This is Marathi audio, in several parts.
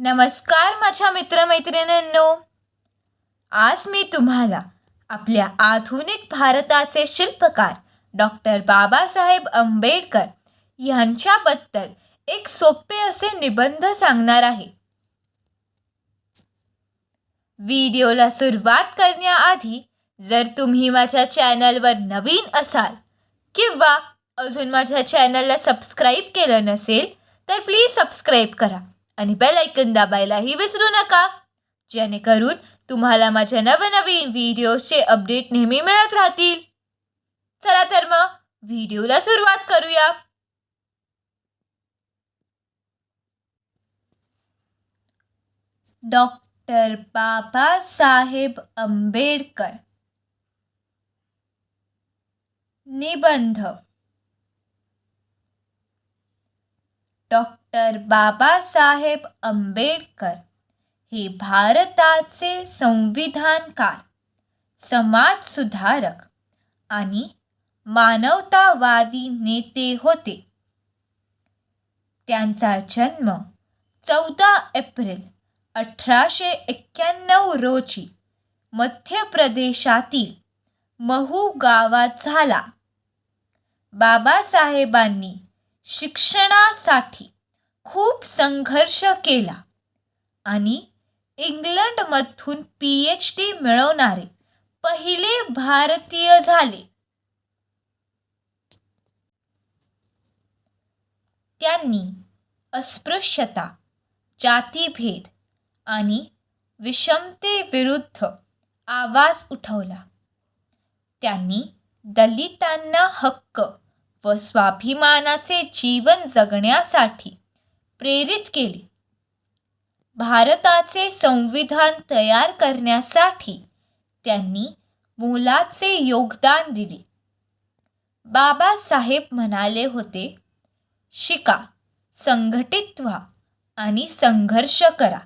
नमस्कार माझ्या मित्रमैत्रिणींनो. आज मी तुम्हाला आपल्या आधुनिक भारताचे शिल्पकार डॉक्टर बाबासाहेब आंबेडकर यांच्याबद्दल एक सोपे असे निबंध सांगणार आहे. व्हिडिओला सुरुवात करण्याआधी जर तुम्ही माझ्या चॅनलवर नवीन असाल किंवा अजून माझ्या चॅनलला सबस्क्राईब केलं नसेल तर प्लीज सबस्क्राईब करा. आणि बेल ऐकन दाबायलाही विसरू नका. जेणेकरून तुम्हाला माझ्या नवनवीन व्हिडिओचे अपडेट नेहमी मिळत राहतील. चला तर मग व्हिडिओला सुरुवात करूया. डॉक्टर बाबासाहेब आंबेडकर. निबंध. डॉक्टर बाबासाहेब आंबेडकर हे भारताचे संविधानकार समाजसुधारक आणि मानवतावादी नेते होते. त्यांचा जन्म चौदा एप्रिल अठराशे एक्क्याण्णव रोजी मध्य प्रदेशातील महू गावात झाला. बाबासाहेबांनी शिक्षणासाठी खूप संघर्ष केला. आणि इंग्लंडमधून पी एच डी मिळवणारे पहिले भारतीय झाले. त्यांनी अस्पृश्यता जातीभेद आणि विषमतेविरुद्ध आवाज उठवला. त्यांनी दलितांना हक्क व स्वाभिमानाचे जीवन जगण्यासाठी प्रेरित केले. भारताचे संविधान तयार करण्यासाठी त्यांनी मोलाचे योगदान दिले. बाबासाहेब म्हणाले होते शिका संघटित व्हा आणि संघर्ष करा.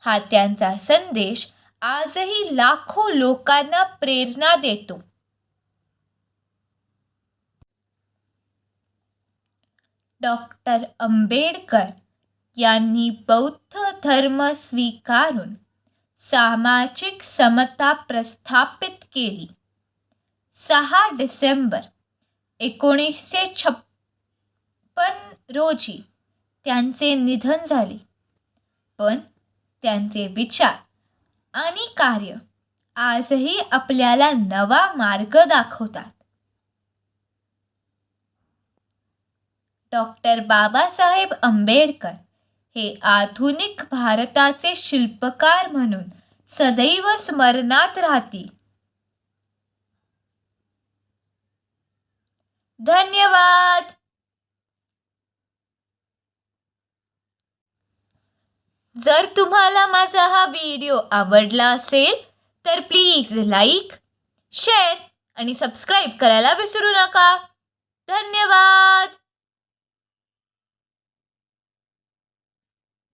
हा त्यांचा संदेश आजही लाखो लोकांना प्रेरणा देतो. डॉक्टर आंबेडकर यांनी बौद्ध धर्म स्वीकारून सामाजिक समता प्रस्थापित केली. सहा डिसेंबर एकोणीसशे छप्पन रोजी त्यांचे निधन झाले. पण त्यांचे विचार आणि कार्य आजही आपल्याला नवा मार्ग दाखवतात. डॉक्टर बाबासाहेब आंबेडकर हे आधुनिक भारताचे शिल्पकार म्हणून सदैव स्मरणात राहतील. धन्यवाद! जर तुम्हाला माझा हा व्हिडिओ आवडला असेल तर प्लीज लाईक शेअर आणि सबस्क्राईब करायला विसरू नका. धन्यवाद!